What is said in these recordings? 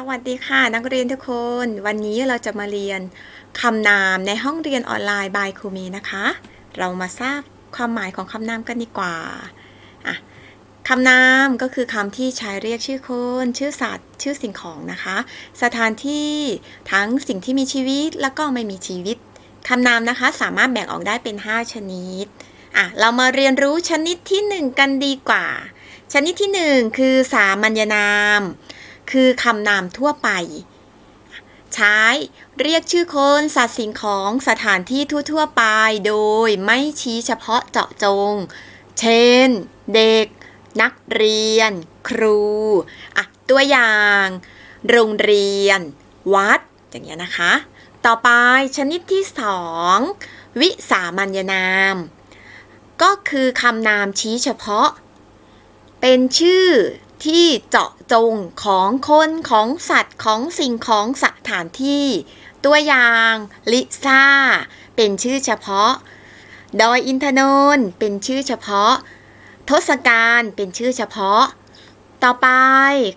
สวัสดีค่ะ นักเรียนทุกคน วันนี้เราจะมาเรียนคำนามในห้องเรียนออนไลน์บายครูเมนะคะ เรามาทราบความหมายของคำนามกันดีกว่าอะคำนามก็คือคำที่ใช้เรียกชื่อคน ชื่อสัตว์ ชื่อสิ่งของนะคะ สถานที่ทั้งสิ่งที่มีชีวิตแล้วก็ไม่มีชีวิตคำนามนะคะสามารถแบ่งออกได้เป็น 5 ชนิดอะเรามาเรียนรู้ชนิดที่ 1 กันดีกว่า ชนิดที่ 1 คือสามัญนาม คือคำนามทั่วไป ใช้เรียกชื่อคน สัตว์สิ่งของสถานที่ทั่วๆไป โดยไม่ชี้เฉพาะเจาะจง เช่น เด็ก นักเรียน ครูอะตัวอย่าง โรงเรียน วัด อย่างเงี้ยนะคะ ต่อไปชนิดที่สองวิสามัญนาม ก็คือคำนามชี้เฉพาะ เป็นชื่อ ที่เจาะจงของคนของสัตว์ของสิ่งของสถานที่ ตัวอย่างลิซ่า เป็นชื่อเฉพาะ ดอยอินทนนท์เป็นชื่อเฉพาะ ทศกัณฐ์เป็นชื่อเฉพาะ ต่อไป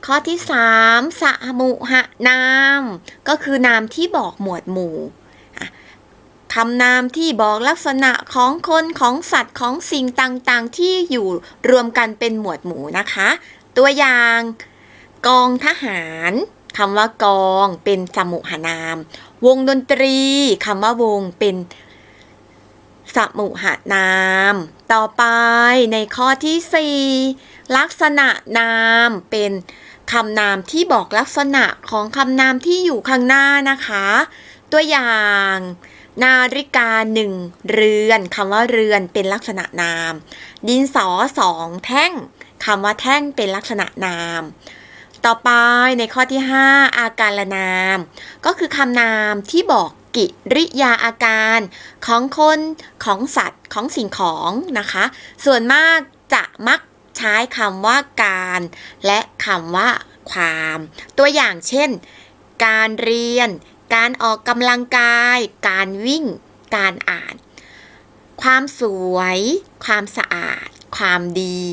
ข้อที่3สมุหนาม ก็คือนามที่บอกหมวดหมู่คำนามที่บอกลักษณะของคนของสัตว์ของสิ่งต่างๆ ที่อยู่รวมกันเป็นหมวดหมู่นะคะ ตัวอย่าง กองทหารคำว่ากองเป็นสมุหนาม วงดนตรีคำว่าวงเป็นสมุหนาม ต่อไปในข้อที่ 4 ลักษณะนามเป็นคำนามที่บอกลักษณะของคำนามที่อยู่ข้างหน้านะคะ ตัวอย่าง นาฬิกาหนึ่งเรือนคำว่าเรือนเป็นลักษณะนาม ดินสอสองแท่ง คำว่าแท่งเป็นลักษณะนาม ต่อไปในข้อที่ 5 อาการละนาม ก็คือคำนามที่บอกกิริยาอาการของคนของสัตว์ของสิ่งของนะคะ ส่วนมากจะมักใช้คำว่าการ และคำว่าความ ตัวอย่างเช่น การเรียน การออกกำลังกาย การวิ่ง การอ่าน ความสวย ความสะอาด ความดี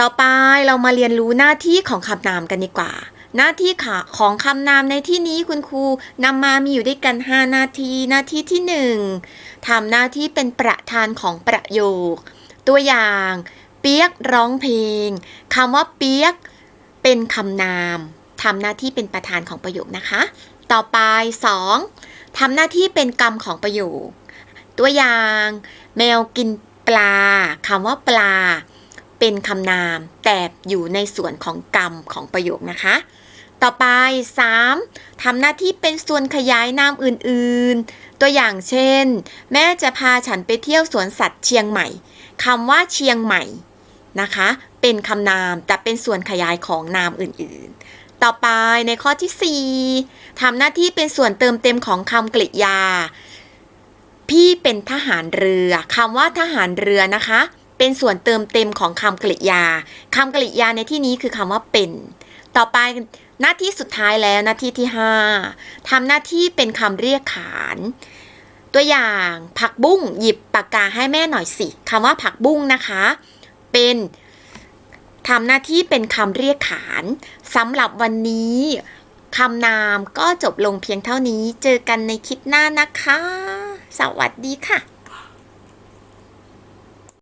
ต่อไปเรามาเรียนรู้หน้าที่ของคำนามกันดีกว่า หน้าที่ค่ะของคำนามในที่นี้คุณครูนำมามีอยู่ด้วยกัน 5 หน้าที่ หน้าที่ที่ 1ทำหน้าที่เป็นประธานของประโยค ตัวอย่าง เปียกร้องเพลงคำว่าเปียกเป็นคำนามทำหน้าที่เป็นประธานของประโยคนะคะ ต่อไป 2ทำหน้าที่เป็นกรรมของประโยค ตัวอย่าง แมวกินปลาคำว่าปลา เป็นคำนาม แต่อยู่ในส่วนของกรรมของประโยคนะคะ ต่อไป 3. ทำหน้าที่เป็นส่วนขยายนามอื่นๆ ตัวอย่างเช่น แม่จะพาฉันไปเที่ยวสวนสัตว์เชียงใหม่คำว่าเชียงใหม่นะคะ เป็นคำนามแต่เป็นส่วนขยายของนามอื่นๆ ต่อไปในข้อที่ 4ทำหน้าที่เป็นส่วนเติมเต็มของคำกริยา พี่เป็นทหารเรือคำว่าทหารเรือนะคะ เป็นส่วนเติมเต็มของคำกริยาคำกริยาในที่นี้คือคำว่าเป็น ต่อไปหน้าที่สุดท้ายแล้วหน้าที่ที่ 5ทำหน้าที่เป็นคำเรียกขาน ตัวอย่างผักบุ้งหยิบปากกาให้แม่หน่อยสิคำว่าผักบุ้งนะคะ เป็นทำหน้าที่เป็นคำเรียกขานสำหรับวันนี้คำนามก็จบลงเพียงเท่านี้ เจอกันในคลิปหน้านะคะ สวัสดีค่ะ